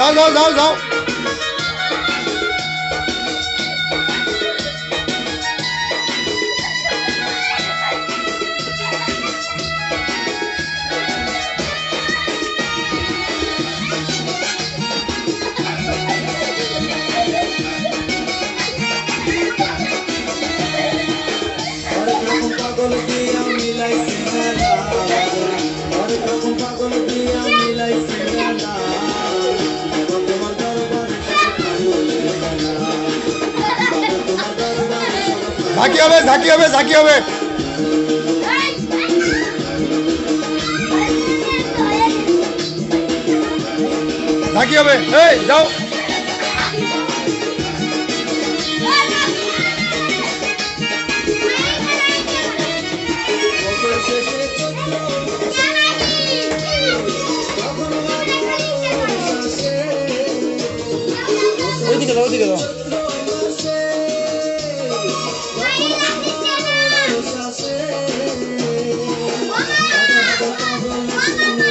যাও যাও যাও যাও হরেক রকম পাগল দিয়া মিলাইছি ঝাঁকি হবে ঝাঁকি হবে ঝাঁকি হবে। ঝাঁকি হবে। এই যাও। ওইদিকে দাও ওইদিকে দাও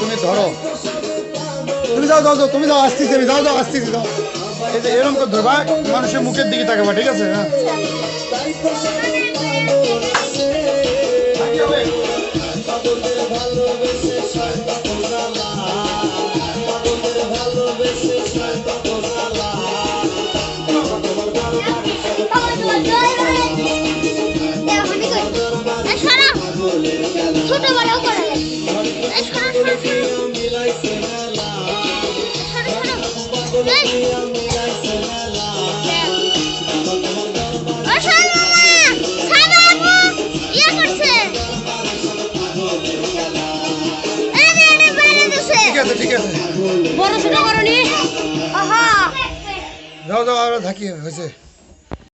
তুমি ধরো। তুমি যাও যাও যাও তুমি যাও আসতেছি আমি যাও যাও আসতেছি যাও। এই যে এরকম করে ধরবা মানুষের মুখের দিকে তাকাবা ঠিক আছে? হ্যাঁ। ছোট বড় করে। যাও যাও আর ঝাঁকি হয়েছে।